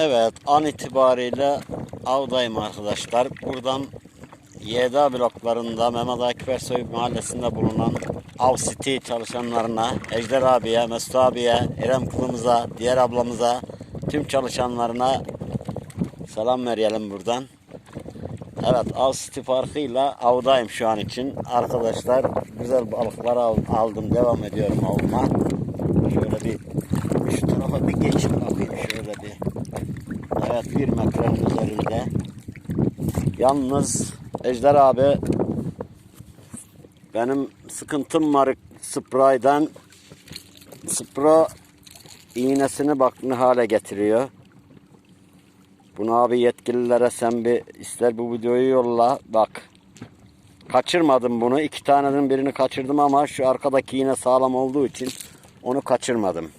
Evet, an itibariyle avdayım arkadaşlar. Buradan YDA bloklarında Mehmet Akif mahallesinde bulunan Av City çalışanlarına, Ejder abiye, Mesut abiye, İrem kızımıza, diğer ablamıza, tüm çalışanlarına selam verelim buradan. Evet, Av City farkıyla avdayım şu an için. Arkadaşlar güzel balıklar al- aldım, devam ediyorum avıma. Şöyle bir şu tarafa bir geçip 1 metre üzerinde. Yalnız Ejder abi benim sıkıntım var spraydan. Spra iğnesini bak ne hale getiriyor. Bunu abi yetkililere sen bir ister bu videoyu yolla bak. Kaçırmadım bunu. İki tanenin birini kaçırdım ama şu arkadaki iğne sağlam olduğu için onu kaçırmadım.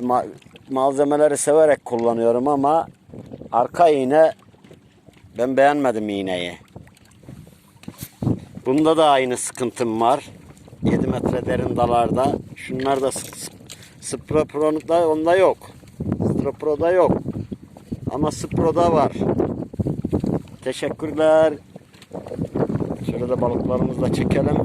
Ma- malzemeleri severek kullanıyorum ama arka iğne ben beğenmedim iğneyi. Bunda da aynı sıkıntım var. 7 metre derin dalarda. Şunlar da Spro Pro'da onda yok. Spro Pro'da yok. Ama Spro'da var. Teşekkürler. Şöyle de balıklarımızı da çekelim.